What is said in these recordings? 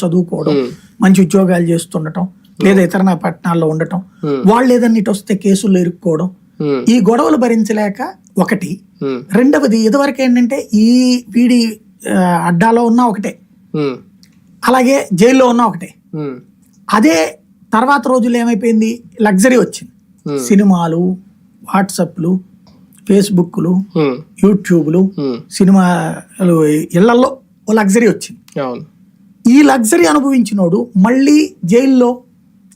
చదువుకోవడం మంచి ఉద్యోగాలు చేస్తుండటం లేదా ఇతర పట్టణాల్లో ఉండటం. వాళ్ళు ఏదన్నా ఇటు వస్తే కేసుల్లో ఇరుక్కోవడం ఈ గొడవలు భరించలేక ఒకటి. రెండవది ఇదివరకు ఏంటంటే ఈ వీడి అడ్డాలో ఉన్న ఒకటే. అలాగే జైల్లో ఉన్న ఒకటే. అదే తర్వాత రోజుల్లో ఏమైపోయింది? లగ్జరీ వచ్చింది. సినిమాలు వాట్సప్లు ఫేస్బుక్లు యూట్యూబ్లు ఉమ్, సినిమాలు ఇళ్ళలో లగ్జరీ వచ్చింది. ఈ లగ్జరీ అనుభవించినోడు మళ్ళీ జైల్లో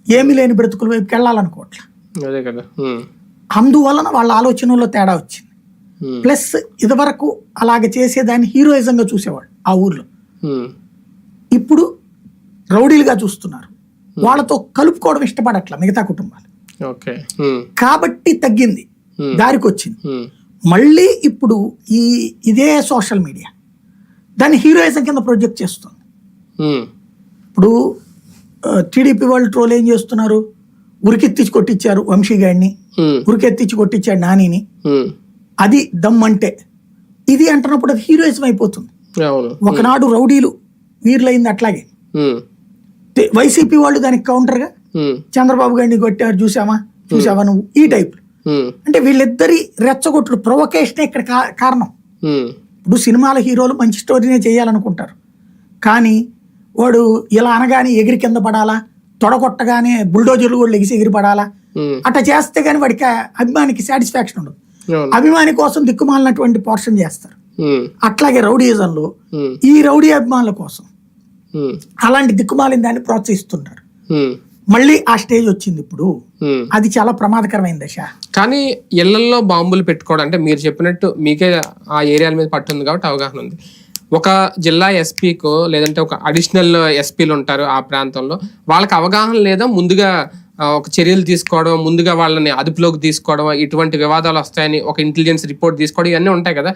ఏమీ లేని బ్రతుకుల వైపుకి వెళ్ళాలనుకోవట్లే. అదే కదా. ఉమ్, అందువలన వాళ్ళ ఆలోచనలో తేడా వచ్చింది. ప్లస్ ఇదివరకు అలాగ చేసేదాన్ని హీరోయిజంగా చూసేవాడు ఆ ఊర్లో. ఇప్పుడు రౌడీలుగా చూస్తున్నారు. వాళ్ళతో కలుపుకోవడం ఇష్టపడట్ల మిగతా కుటుంబాలు. కాబట్టి తగ్గింది. దారికి వచ్చింది మళ్ళీ ఇప్పుడు ఈ ఇదే సోషల్ మీడియా. దాన్ని హీరోయిజం కింద ప్రొజెక్ట్ చేస్తుంది. ఇప్పుడు టీడీపీ వాళ్ళు ట్రోల్ ఏం చేస్తున్నారు? ఉరికెత్తించి కొట్టించారు వంశీ గాడిని. ఉమ్, ఉరికెత్తించి కొట్టించాడు నానిని. అది దమ్ అంటే ఇది అంటున్నప్పుడు అది హీరోయిజం అయిపోతుంది. ఒకనాడు రౌడీలు వీరులైంది అట్లాగే. వైసీపీ వాళ్ళు దానికి కౌంటర్గా చంద్రబాబు గారిని కొట్టారు చూసామా చూసావా నువ్వు? ఈ టైప్ అంటే వీళ్ళిద్దరి రెచ్చగొట్లు ప్రొవకేషనే ఇక్కడ కారణం. ఇప్పుడు సినిమాల హీరోలు మంచి స్టోరీనే చేయాలనుకుంటారు. కానీ వాడు ఇలా అనగానే ఎగిరి కింద పడాలా? తొడగొట్టగానే బుల్డోజర్లు కూడా లెగిసి ఎగిరి పడాలా? ఉమ్, అట్లా చేస్తే కానీ వాడికి అభిమానికి సాటిస్ఫాక్షన్ ఉండదు. అభిమాని కోసం దిక్కుమాలినటువంటి పోర్షన్ చేస్తారు. అట్లాగే రౌడీయిజంలో ఉమ్, ఈ రౌడీ అభిమానుల కోసం అలాంటి దిక్కుమాలిన దాన్ని ప్రోత్సహిస్తుంటారు. మళ్ళీ ఆ స్టేజ్ వచ్చింది ఇప్పుడు. అది చాలా ప్రమాదకరమైన దశ. కానీ ఇళ్ళల్లో బాంబులు పెట్టుకోవడం అంటే మీరు చెప్పినట్టు మీకే ఆ ఏరియాల మీద పట్టు ఉంది కాబట్టి అవగాహన ఉంది. ఒక జిల్లా ఎస్పీకో లేదంటే ఒక అడిషనల్ ఎస్పీలు ఉంటారు ఆ ప్రాంతంలో వాళ్ళకి అవగాహన లేదా ముందుగా ఒక చర్యలు తీసుకోవడం ముందుగా వాళ్ళని అదుపులోకి తీసుకోవడం ఇటువంటి వివాదాలు వస్తాయని ఒక ఇంటెలిజెన్స్ రిపోర్ట్ తీసుకోవడం ఇవన్నీ ఉంటాయి కదా.